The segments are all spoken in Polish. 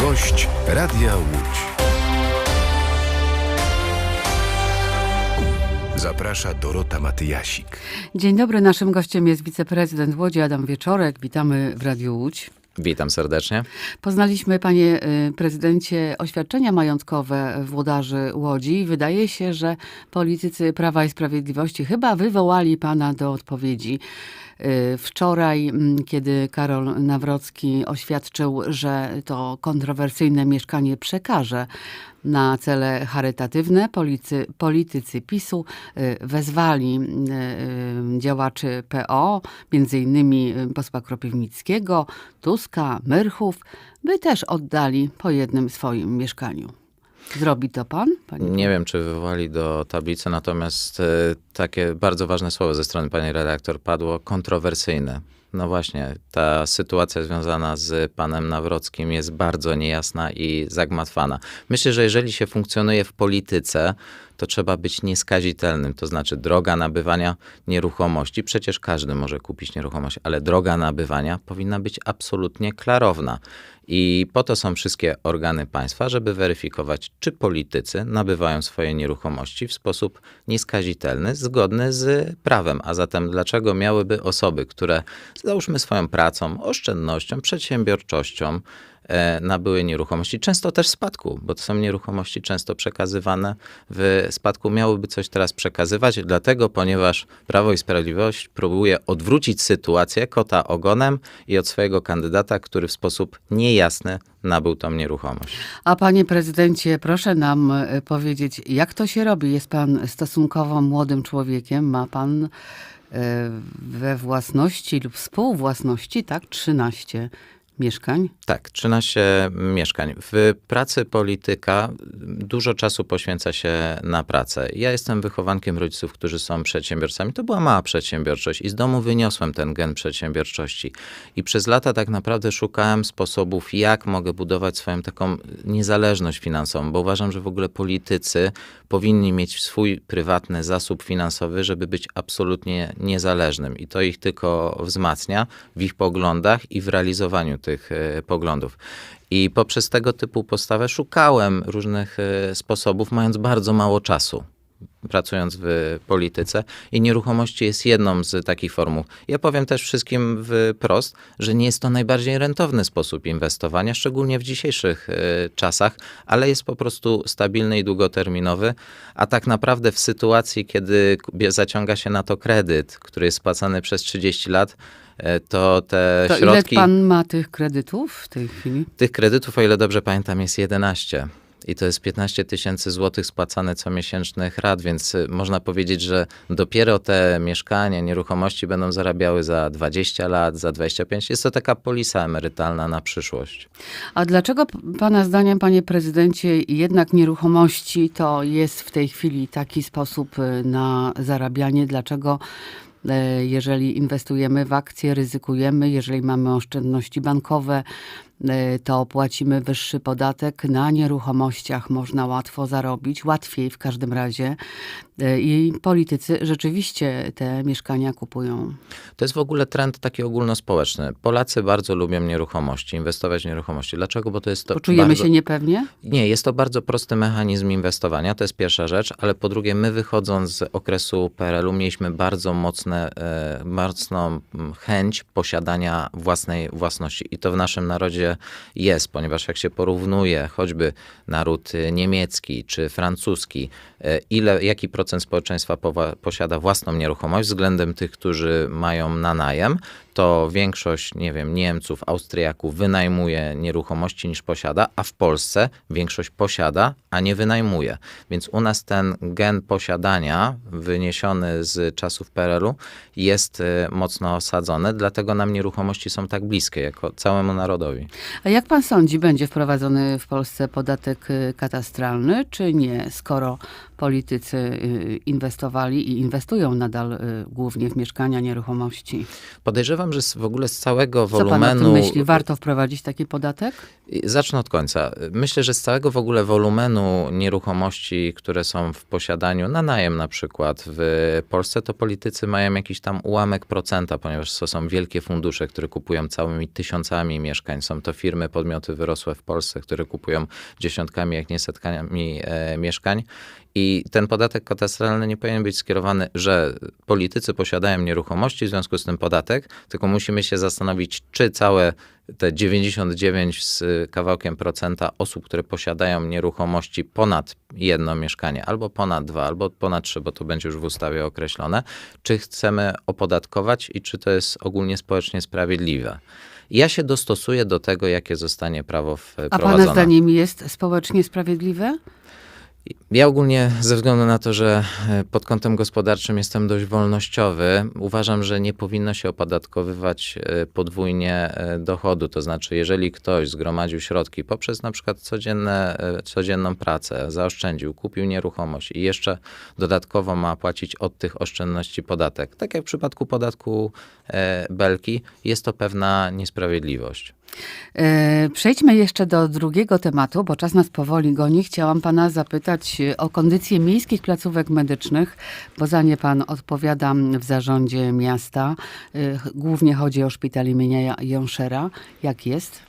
Gość Radia Łódź. Zaprasza Dorota Matyjasik. Dzień dobry, naszym gościem jest wiceprezydent Łodzi Adam Wieczorek. Witamy w Radiu Łódź. Witam serdecznie. Poznaliśmy, panie y, prezydencie, oświadczenia majątkowe włodarzy Łodzi. Wydaje się, że politycy Prawa i Sprawiedliwości chyba wywołali pana do odpowiedzi. Y, Wczoraj, mm, kiedy Karol Nawrocki oświadczył, że to kontrowersyjne mieszkanie przekaże na cele charytatywne, policy, politycy PiSu y, wezwali y, y, działaczy PO, między innymi y, posła Kropiwnickiego, Tuska, Myrchów, by też oddali po jednym swoim mieszkaniu. Zrobi to pan? Panie Nie wiem, czy wywołali do tablicy, natomiast takie bardzo ważne słowo ze strony pani redaktor padło kontrowersyjne. No właśnie, ta sytuacja związana z panem Nawrockim jest bardzo niejasna i zagmatwana. Myślę, że jeżeli się funkcjonuje w polityce, to trzeba być nieskazitelnym, to znaczy droga nabywania nieruchomości. Przecież każdy może kupić nieruchomość, ale droga nabywania powinna być absolutnie klarowna. I po to są wszystkie organy państwa, żeby weryfikować, czy politycy nabywają swoje nieruchomości w sposób nieskazitelny, zgodny z prawem. A zatem dlaczego miałyby osoby, które załóżmy swoją pracą, oszczędnością, przedsiębiorczością, e, nabyły nieruchomości, często też spadku, bo to są nieruchomości często przekazywane w spadku, miałyby coś teraz przekazywać, dlatego, ponieważ Prawo i Sprawiedliwość próbuje odwrócić sytuację kota ogonem i od swojego kandydata, który w sposób niejasny nabył tą nieruchomość. A panie prezydencie, proszę nam e, powiedzieć, jak to się robi? Jest pan stosunkowo młodym człowiekiem, ma pan we własności lub współwłasności, tak, 13 mieszkań. Tak, 13 mieszkań. W pracy polityka dużo czasu poświęca się na pracę. Ja jestem wychowankiem rodziców, którzy są przedsiębiorcami. To była mała przedsiębiorczość i z domu wyniosłem ten gen przedsiębiorczości. I przez lata tak naprawdę szukałem sposobów, jak mogę budować swoją taką niezależność finansową, bo uważam, że w ogóle politycy powinni mieć swój prywatny zasób finansowy, żeby być absolutnie niezależnym. I to ich tylko wzmacnia w ich poglądach i w realizowaniu tych e, poglądów. I poprzez tego typu postawę szukałem różnych e, sposobów, mając bardzo mało czasu. Pracując w polityce, i nieruchomości jest jedną z takich formuł. Ja powiem też wszystkim wprost, że nie jest to najbardziej rentowny sposób inwestowania, szczególnie w dzisiejszych e, czasach, ale jest po prostu stabilny i długoterminowy. A tak naprawdę w sytuacji, kiedy zaciąga się na to kredyt, który jest spłacany przez 30 lat, to te To środki. ile pan ma tych kredytów w tej chwili? Tych kredytów, o ile dobrze pamiętam, jest 11. I to jest 15 tysięcy złotych spłacane co miesięcznych rat, więc y, można powiedzieć, że dopiero te mieszkania, nieruchomości będą zarabiały za 20 lat, za 25. Jest to taka polisa emerytalna na przyszłość. A dlaczego pana zdaniem, panie prezydencie, jednak nieruchomości to jest w tej chwili taki sposób y, na zarabianie? Dlaczego e, jeżeli inwestujemy w akcje, ryzykujemy, jeżeli mamy oszczędności bankowe, e, to płacimy wyższy podatek. Na nieruchomościach można łatwo zarobić, łatwiej w każdym razie. E, I politycy rzeczywiście te mieszkania kupują. To jest w ogóle trend taki ogólnospołeczny. Polacy bardzo lubią nieruchomości, inwestować w nieruchomości. Dlaczego? Bo to jest to Poczujemy bardzo... się niepewnie? Nie, jest to bardzo prosty mechanizm inwestowania, to jest pierwsza rzecz, ale po drugie, my wychodząc z okresu PRL-u mieliśmy bardzo mocne, e, mocną chęć posiadania własnej własności i to w naszym narodzie jest, ponieważ jak się porównuje choćby naród e, niemiecki czy francuski, e, ile, jaki procent społeczeństwa posiada własną nieruchomość względem tych, którzy mają na najem, to większość, nie wiem, Niemców, Austriaków wynajmuje nieruchomości niż posiada, a w Polsce większość posiada, a nie wynajmuje. Więc u nas ten gen posiadania wyniesiony z czasów PRL-u jest y, mocno osadzony, dlatego nam nieruchomości są tak bliskie jako całemu narodowi. A jak pan sądzi, będzie wprowadzony w Polsce podatek y, katastralny, czy nie, skoro politycy y, inwestowali i inwestują nadal głównie w mieszkania, nieruchomości? Podejrzewam, uważam, że w ogóle z całego Co pan wolumenu. myśli? Warto wprowadzić taki podatek? Zacznę od końca. Myślę, że z całego w ogóle wolumenu nieruchomości, które są w posiadaniu, na najem na przykład w Polsce, to politycy mają jakiś tam ułamek procenta, ponieważ to są wielkie fundusze, które kupują całymi tysiącami mieszkań. Są to firmy, podmioty wyrosłe w Polsce, które kupują dziesiątkami, jak nie setkami e, mieszkań. I ten podatek katastralny nie powinien być skierowany, że politycy posiadają nieruchomości, w związku z tym podatek, tylko musimy się zastanowić, czy całe te 99 z kawałkiem procenta osób, które posiadają nieruchomości ponad jedno mieszkanie, albo ponad dwa, albo ponad trzy, bo to będzie już w ustawie określone, czy chcemy opodatkować i czy to jest ogólnie społecznie sprawiedliwe. Ja się dostosuję do tego, jakie zostanie prawo A wprowadzone. pana zdaniem jest społecznie sprawiedliwe? Ja ogólnie ze względu na to, że e, pod kątem gospodarczym jestem dość wolnościowy, uważam, że nie powinno się opodatkowywać e, podwójnie e, dochodu. To znaczy, jeżeli ktoś zgromadził środki poprzez na przykład codzienne, codzienną pracę, zaoszczędził, kupił nieruchomość i jeszcze dodatkowo ma płacić od tych oszczędności podatek, tak jak w przypadku podatku Belki, jest to pewna niesprawiedliwość. E, Przejdźmy jeszcze do drugiego tematu, bo czas nas powoli goni. Chciałam pana zapytać e, o kondycję miejskich placówek medycznych, bo za nie pan odpowiada w zarządzie miasta. E, Głównie chodzi o szpital imienia Jąszera. Jak jest?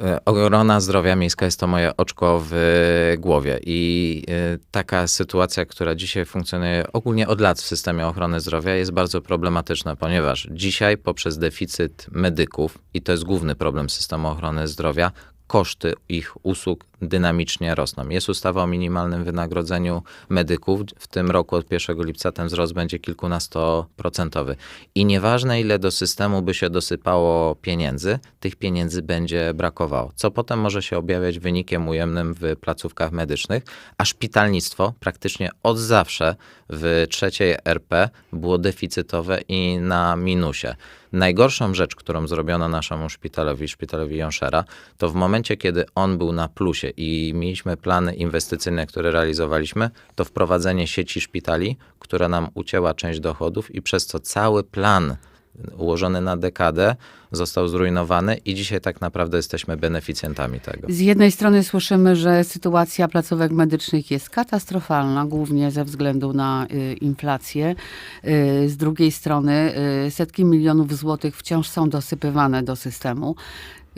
E, Ochrona zdrowia miejska jest to moje oczko w głowie i e, taka sytuacja, która dzisiaj funkcjonuje ogólnie od lat w systemie ochrony zdrowia jest bardzo problematyczna, ponieważ dzisiaj poprzez deficyt medyków, i to jest główny problem systemu ochrony zdrowia, koszty ich usług dynamicznie rosną. Jest ustawa o minimalnym wynagrodzeniu medyków. W tym roku od 1 lipca ten wzrost będzie kilkunastoprocentowy. I nieważne ile do systemu by się dosypało pieniędzy, tych pieniędzy będzie brakowało. Co potem może się objawiać wynikiem ujemnym w placówkach medycznych, a szpitalnictwo praktycznie od zawsze w trzeciej RP było deficytowe i na minusie. Najgorszą rzecz, którą zrobiono naszemu szpitalowi, szpitalowi Jąszera, to w momencie, kiedy on był na plusie i mieliśmy plany inwestycyjne, które realizowaliśmy, to wprowadzenie sieci szpitali, która nam ucięła część dochodów i przez co cały plan ułożony na dekadę został zrujnowany i dzisiaj tak naprawdę jesteśmy beneficjentami tego. Z jednej strony słyszymy, że sytuacja placówek medycznych jest katastrofalna, głównie ze względu na y, inflację. Y, z drugiej strony y, setki milionów złotych wciąż są dosypywane do systemu.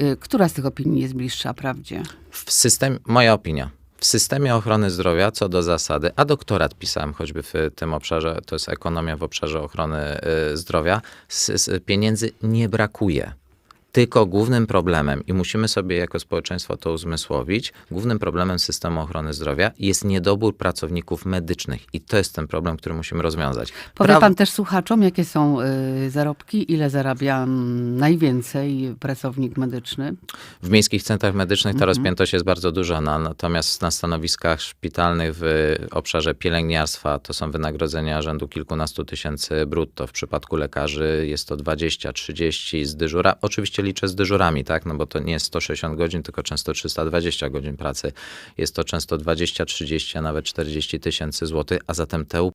Y, która z tych opinii jest bliższa prawdzie? W systemie, moja opinia, w systemie ochrony zdrowia co do zasady, a doktorat pisałem choćby w tym obszarze, to jest ekonomia w obszarze ochrony y, zdrowia, pieniędzy nie brakuje. Tylko głównym problemem, i musimy sobie jako społeczeństwo to uzmysłowić, głównym problemem systemu ochrony zdrowia jest niedobór pracowników medycznych. I to jest ten problem, który musimy rozwiązać. Powie pan też słuchaczom, jakie są y, zarobki, ile zarabia mm, najwięcej pracownik medyczny? W miejskich centrach medycznych ta rozpiętość jest bardzo duża, na, natomiast na stanowiskach szpitalnych w obszarze pielęgniarstwa to są wynagrodzenia rzędu kilkunastu tysięcy brutto. W przypadku lekarzy jest to 20, 30 z dyżura. Oczywiście liczę z dyżurami, tak? No bo to nie jest 160 godzin, tylko często 320 godzin pracy. Jest to często 20, 30, a nawet 40 tysięcy złotych, a zatem te